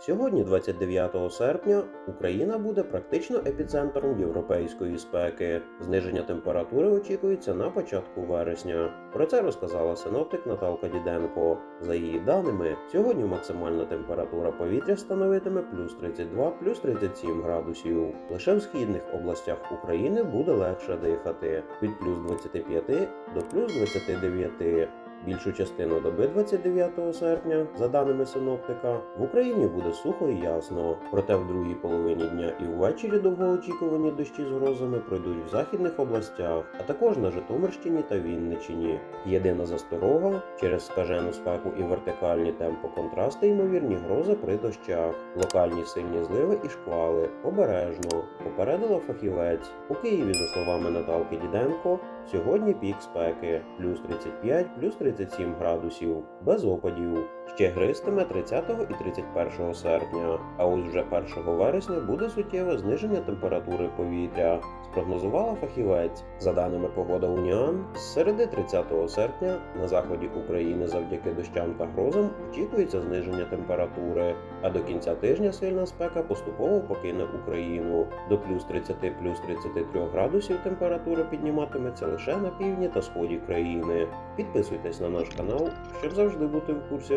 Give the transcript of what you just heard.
Сьогодні, 29 серпня, Україна буде практично епіцентром європейської спеки. Зниження температури очікується на початку вересня. Про це розказала синоптик Наталка Діденко. За її даними, сьогодні максимальна температура повітря становитиме плюс 32, плюс 37 градусів. Лише в східних областях України буде легше дихати від плюс 25 до плюс 29. Більшу частину доби 29 серпня, за даними синоптика, в Україні буде сухо і ясно. Проте в другій половині дня і ввечері довгоочікувані дощі з грозами пройдуть в західних областях, а також на Житомирщині та Вінниччині. Єдина засторога через скажену спеку і вертикальні темпоконтрасти ймовірні грози при дощах, локальні сильні зливи і шквали. Обережно попередила фахівець. У Києві, за словами Наталки Діденко, сьогодні пік спеки плюс 35, плюс 37 градусів, без опадів. Ще гристиме 30 і 31 серпня. А ось вже 1 вересня буде суттєве зниження температури повітря. Спрогнозувала фахівець. За даними погода Уніан, з середи 30 серпня на заході України завдяки дощам та грозам очікується зниження температури, а до кінця тижня сильна спека поступово покине Україну. До плюс 30 плюс 33 градусів температура підніматиметься лише на півдні та сході країни. Підписуйтесь на наш канал, щоб завжди бути в курсі